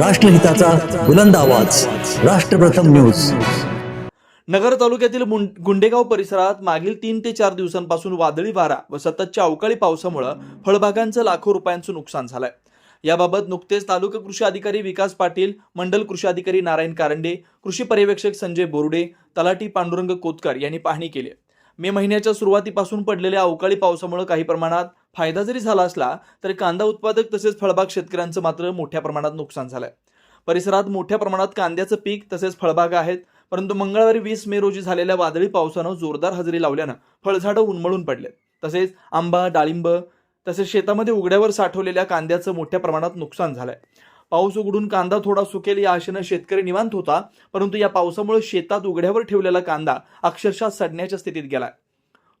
राष्ट्रहिताचा बुलंद आवाज. राष्ट्रप्रथम न्यूज. नगर तालुक्यातील गुंडेगाव परिसरात मागील तीन ते चार दिवसांपासून वादळी वारा व सततच्या अवकाळी पावसामुळे फळबागांचं लाखो रुपयांचं नुकसान झालंय. याबाबत नुकतेच तालुका कृषी अधिकारी विकास पाटील मंडल कृषी अधिकारी नारायण कारंडे कृषी पर्यवेक्षक संजय बोरडे तलाठी पांडुरंग कोतकर यांनी पाहणी केली मे महिन्याच्या सुरुवातीपासून पडलेल्या अवकाळी पावसामुळे काही प्रमाणात फायदा जरी झाला असला तरी कांदा उत्पादक तसेच फळबाग शेतकऱ्यांचं मात्र मोठ्या प्रमाणात नुकसान झालंय. परिसरात मोठ्या प्रमाणात कांद्याचं पीक तसेच फळबाग आहेत परंतु मंगळवारी वीस मे रोजी झालेल्या वादळी पावसानं जोरदार हजेरी लावल्यानं फळझाडं उन्मळून पडलेत. तसेच आंबा डाळिंब तसेच शेतामध्ये उघड्यावर साठवलेल्या कांद्याचं मोठ्या प्रमाणात नुकसान झालंय. पाऊस उघडून कांदा थोडा सुकेल या आशेनं शेतकरी निवांत होता परंतु या पावसामुळे शेतात उघड्यावर ठेवलेला कांदा अक्षरशः सडण्याच्या स्थितीत गेलाय.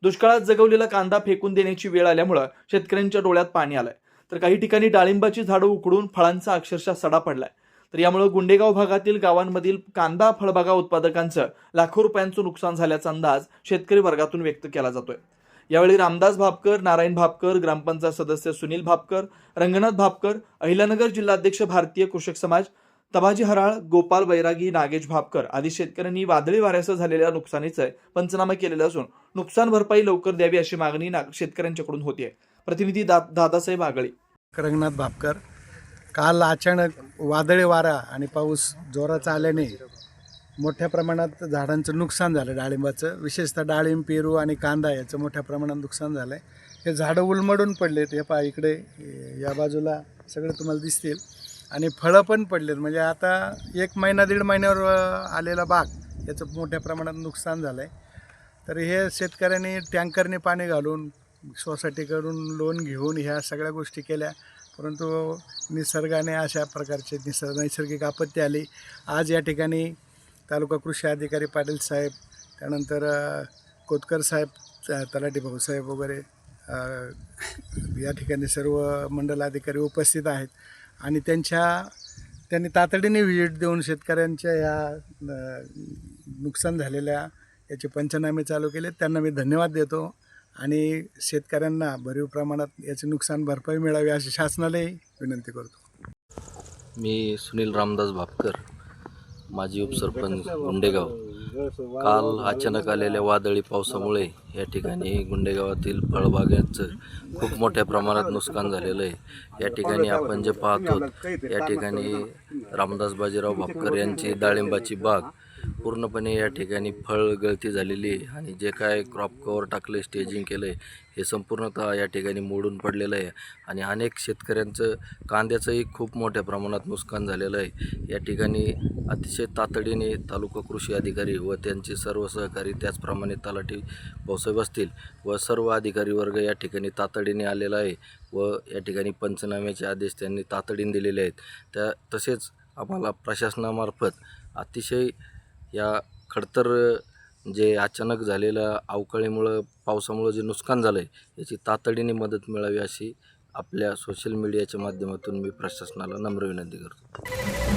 दुष्काळात जगवलेला कांदा फेकून देण्याची वेळ आल्यामुळं शेतकऱ्यांच्या डोळ्यात पाणी आलंय. तर काही ठिकाणी डाळिंबाची झाडं उकडून फळांचा अक्षरशः सडा पडलाय. तर यामुळे गुंडेगाव भागातील गावांमधील कांदा फळबागा उत्पादकांचं लाखो रुपयांचं नुकसान झाल्याचा अंदाज शेतकरी वर्गातून व्यक्त केला जातोय. यावेळी रामदास भापकर नारायण भापकर ग्रामपंचायत सदस्य सुनील भापकर रंगनाथ भापकर अहिलानगर जिल्हाध्यक्ष भारतीय कृषक समाज तबाजी हराळ गोपाल बैरागी नागेश भापकर आदी शेतकऱ्यांनी वादळी वाऱ्यासह झालेल्या नुकसानीचं पंचनामा केलेलं असून नुकसान भरपाई लवकर द्यावी अशी मागणी नाग- शेतकऱ्यांच्याकडून आहे प्रतिनिधी दा दादासाहेब आगळी. रंगनाथ भापकर काल अचानक वादळी वारा आणि पाऊस जोराचा आल्याने मोठ्या प्रमाणात झाडांचं नुकसान झालं डाळिंबाचं. विशेषतः डाळिंब पेरू आणि कांदा याचं मोठ्या प्रमाणात नुकसान झालं आहे हे झाडं उलमडून पडलेत हे पा इकडे या बाजूला सगळे तुम्हाला दिसतील. आणि फळं पण पडलेत. म्हणजे आता एक महिना दीड महिन्यावर आलेला बाग याचं मोठ्या प्रमाणात नुकसान झालं आहे तर हे शेतकऱ्यांनी टँकरने पाणी घालून सोसायटीकडून लोन घेऊन ह्या सगळ्या गोष्टी केल्या. परंतु निसर्गाने अशा प्रकारचे निसर्ग नैसर्गिक आपत्ती आली. आज या ठिकाणी तालुका कृषी अधिकारी पाटील साहेब त्यानंतर कोतकर साहेब त- तलाठी भाऊसाहेब वगैरे या ठिकाणी सर्व मंडल अधिकारी उपस्थित आहेत. आणि त्यांच्या त्यांनी तातडीने व्हिजिट देऊन शेतकऱ्यांच्या या अ, नुकसान झालेल्या याचे पंचनामे चालू केले त्यांना मी धन्यवाद देतो आणि शेतकऱ्यांना भरीव प्रमाणात याचे नुकसान भरपाई मिळावी अशी शासनालाही विनंती करतो. मी सुनील रामदास भापकर माजी उपसरपंच गुंडेगाव. काल अचानक आलेल्या वादळी पावसामुळे या ठिकाणी गुंडेगावातील फळबागांचं खूप मोठ्या प्रमाणात नुकसान झालेलं आहे. या ठिकाणी आपण जे पाहतो या ठिकाणी रामदास बाजीराव भापकर यांची डाळिंबाची बाग पूर्णपणे या ठिकाणी फळ गळती झालेली आहे आणि जे काय क्रॉप कवर टाकलं स्टेजिंग केलं आहे हे संपूर्णतः या ठिकाणी मोडून पडलेलं आहे आणि अनेक शेतकऱ्यांचं कांद्याचंही खूप मोठ्या प्रमाणात नुकसान झालेलं आहे. या ठिकाणी अतिशय तातडीने तालुका कृषी अधिकारी व त्यांचे सर्व सहकारी त्याचप्रमाणे तलाठी भाऊसाहेब असतील व सर्व अधिकारी वर्ग या ठिकाणी तातडीने आलेला आहे व या ठिकाणी पंचनाम्याचे आदेश त्यांनी तातडीने दिलेले आहेत. त्या तसेच आम्हाला प्रशासनामार्फत अतिशय या खडतर जे अचानक झालेलं अवकाळीमुळं पावसामुळं जे नुकसान झालं आहे याची तातडीने मदत मिळावी अशी आपल्या सोशल मीडियाच्या माध्यमातून मी प्रशासनाला नम्र विनंती करतो.